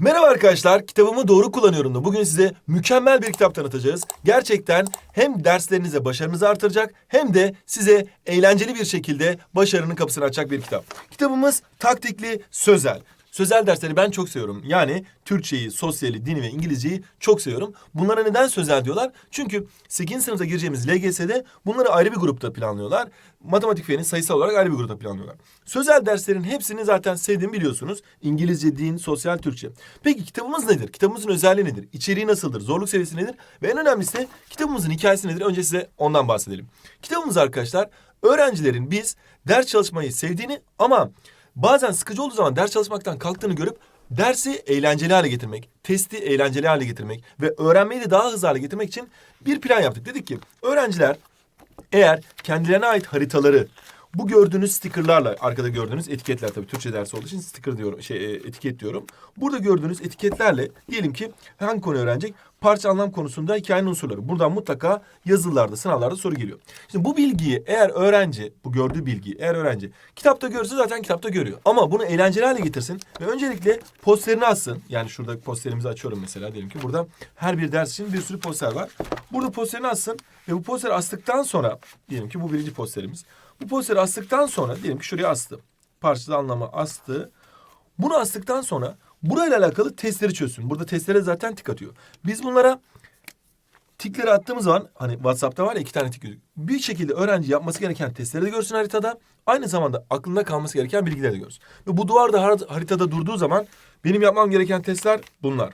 Merhaba arkadaşlar, kitabımı doğru kullanıyorum da bugün size mükemmel bir kitap tanıtacağız. Gerçekten hem derslerinize başarınızı artıracak hem de size eğlenceli bir şekilde başarının kapısını açacak bir kitap. Kitabımız taktikli sözel. Sözel dersleri ben çok seviyorum. Yani Türkçeyi, sosyali, dini ve İngilizceyi çok seviyorum. Bunlara neden sözel diyorlar? Çünkü 8. sınıfta gireceğimiz LGS'de bunları ayrı bir grupta planlıyorlar. Matematik feni sayısal olarak ayrı bir grupta planlıyorlar. Sözel derslerin hepsini zaten sevdiğimi biliyorsunuz. İngilizce, din, sosyal, Türkçe. Peki kitabımız nedir? Kitabımızın özelliği nedir? İçeriği nasıldır? Zorluk seviyesi nedir? Ve en önemlisi kitabımızın hikayesi nedir? Önce size ondan bahsedelim. Kitabımız arkadaşlar öğrencilerin biz ders çalışmayı sevdiğini ama bazen sıkıcı olduğu zaman ders çalışmaktan kalktığını görüp dersi eğlenceli hale getirmek, testi eğlenceli hale getirmek ve öğrenmeyi de daha hızlı hale getirmek için bir plan yaptık. Dedik ki öğrenciler eğer kendilerine ait haritaları bu gördüğünüz stickerlarla arkada gördüğünüz etiketler tabii Türkçe dersi olduğu için sticker diyorum şey e, etiket diyorum. Burada gördüğünüz etiketlerle diyelim ki hangi konu öğrenecek? Parça anlam konusunda hikayenin unsurları. Buradan mutlaka yazılılarda, sınavlarda soru geliyor. Şimdi bu bilgiyi eğer öğrenci, bu gördüğü bilgiyi eğer öğrenci kitapta görürse zaten kitapta görüyor. Ama bunu eğlenceli hale getirsin ve öncelikle posterini atsın. Yani şurada posterimizi açıyorum mesela diyelim ki burada her bir ders için bir sürü poster var. Burada posterini atsın ve bu posteri astıktan sonra diyelim ki bu birinci posterimiz. Bu posteri astıktan sonra diyelim ki şuraya astı. Parçada anlamı astı. Bunu astıktan sonra burayla alakalı testleri çözsün. Burada testlere zaten tik atıyor. Biz bunlara tikleri attığımız zaman hani WhatsApp'ta var ya iki tane tik gözüküyor. Bir şekilde öğrenci yapması gereken testleri de görsün haritada. Aynı zamanda aklında kalması gereken bilgileri de görsün. Ve bu duvarda har- haritada durduğu zaman benim yapmam gereken testler bunlar.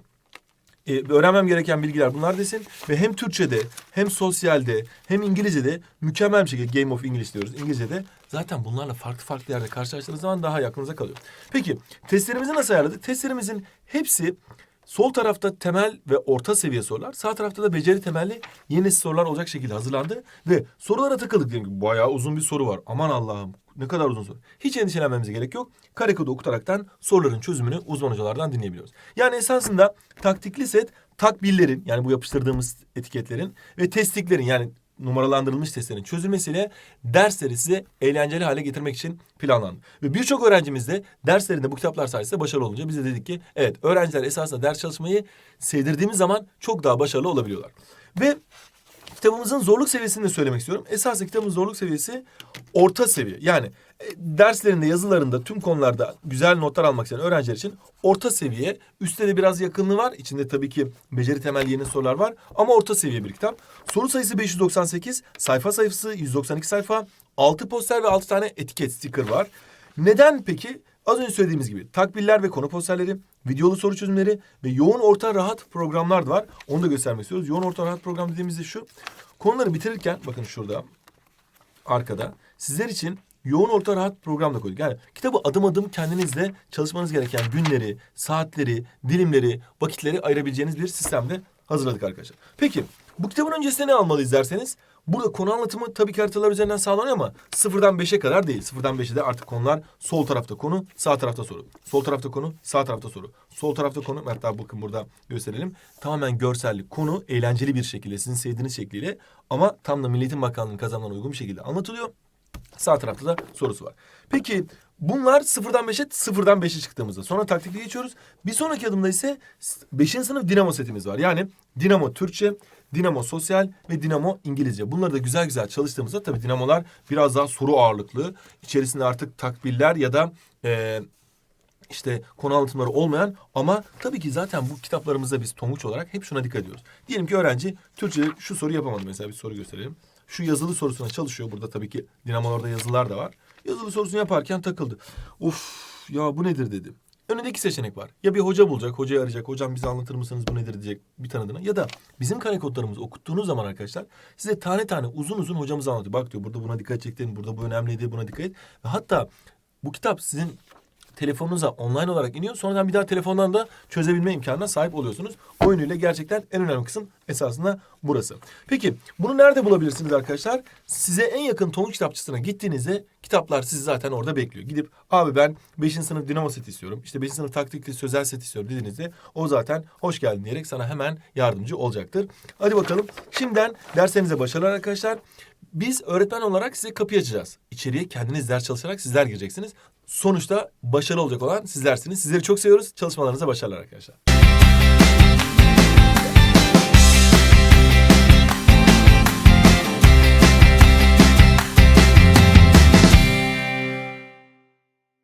Ee, öğrenmem gereken bilgiler bunlar desin. Ve hem Türkçe'de hem sosyalde hem İngilizce'de mükemmel bir şekilde Game of English diyoruz. İngilizce'de zaten bunlarla farklı farklı yerde karşılaştığınız zaman daha yakınıza kalıyor. Peki testlerimizi nasıl ayarladık? Testlerimizin hepsi sol tarafta temel ve orta seviye sorular. Sağ tarafta da beceri temelli yeni sorular olacak şekilde hazırlandı. Ve sorulara takıldık. Diyelim ki bayağı uzun bir soru var. Aman Allah'ım ne kadar uzun soru. Hiç endişelenmemize gerek yok. Kare kodu okutaraktan soruların çözümünü uzman hocalardan dinleyebiliyoruz. Yani esasında taktikli set takbillerin yani bu yapıştırdığımız etiketlerin ve testiklerin yani numaralandırılmış testlerin çözülmesiyle dersleri size eğlenceli hale getirmek için planlandı. Ve birçok öğrencimiz de derslerinde bu kitaplar sayesinde başarılı olunca biz de dedik ki evet öğrenciler esasında ders çalışmayı sevdirdiğimiz zaman çok daha başarılı olabiliyorlar. Ve kitabımızın zorluk seviyesini de söylemek istiyorum. Esasında kitabımızın zorluk seviyesi orta seviye. Yani e, derslerinde, yazılarında, tüm konularda güzel notlar almak isteyen öğrenciler için orta seviye. Üstte de biraz yakınlığı var. İçinde tabii ki beceri temelli yeni sorular var. Ama orta seviye bir kitap. Soru sayısı 598, sayfa sayısı 192 sayfa, 6 poster ve 6 tane etiket, sticker var. Neden peki? Az önce söylediğimiz gibi takbiller ve konu posterleri, videolu soru çözümleri ve yoğun orta rahat programlar da var. Onu da göstermek istiyoruz. Yoğun orta rahat program dediğimizde şu. Konuları bitirirken bakın şurada arkada sizler için yoğun orta rahat program da koyduk. Yani kitabı adım adım kendinizle çalışmanız gereken günleri, saatleri, dilimleri, vakitleri ayırabileceğiniz bir sistemde hazırladık arkadaşlar. Peki bu kitabın öncesinde ne almalıyız derseniz burada konu anlatımı tabii ki haritalar üzerinden sağlanıyor ama sıfırdan beşe kadar değil. Sıfırdan beşe de artık konular sol tarafta konu, sağ tarafta soru. Sol tarafta konu, sağ tarafta soru. Sol tarafta konu, hatta bakın burada gösterelim. Tamamen görsellik konu, eğlenceli bir şekilde, sizin sevdiğiniz şekliyle ama tam da Milliyetin Bakanlığı'nın kazanımına uygun bir şekilde anlatılıyor. Sağ tarafta da sorusu var. Peki bunlar sıfırdan beşe, sıfırdan beşe çıktığımızda. Sonra taktikle geçiyoruz. Bir sonraki adımda ise beşinci sınıf dinamo setimiz var. Yani dinamo Türkçe, dinamo sosyal ve dinamo İngilizce. Bunları da güzel güzel çalıştığımızda tabii dinamolar biraz daha soru ağırlıklı. İçerisinde artık takbiller ya da e, işte konu anlatımları olmayan ama tabii ki zaten bu kitaplarımızda biz tonguç olarak hep şuna dikkat ediyoruz. Diyelim ki öğrenci Türkçe'de şu soru yapamadı mesela bir soru gösterelim. Şu yazılı sorusuna çalışıyor. Burada tabii ki dinamolarda yazılar da var. Yazılı sorusunu yaparken takıldı. Of ya bu nedir dedi. Önünde iki seçenek var. Ya bir hoca bulacak, hocayı arayacak. Hocam bize anlatır mısınız bu nedir diyecek bir tanıdığına. Ya da bizim kare kodlarımızı okuttuğunuz zaman arkadaşlar size tane tane uzun uzun hocamız anlatıyor. Bak diyor burada buna dikkat edecektin, burada bu önemliydi, buna dikkat et. Ve hatta bu kitap sizin telefonunuza online olarak iniyor. Sonradan bir daha telefondan da çözebilme imkanına sahip oluyorsunuz. Oyunuyla gerçekten en önemli kısım esasında burası. Peki bunu nerede bulabilirsiniz arkadaşlar? Size en yakın tonguç kitapçısına gittiğinizde kitaplar sizi zaten orada bekliyor. Gidip abi ben 5. sınıf dinamo seti istiyorum. İşte 5. sınıf taktikli sözel set istiyorum dediğinizde o zaten hoş geldin diyerek sana hemen yardımcı olacaktır. Hadi bakalım şimdiden derslerinize başarılar arkadaşlar. Biz öğretmen olarak size kapıyı açacağız. İçeriye kendiniz ders çalışarak sizler gireceksiniz. Sonuçta başarılı olacak olan sizlersiniz. Sizleri çok seviyoruz. Çalışmalarınıza başarılar arkadaşlar.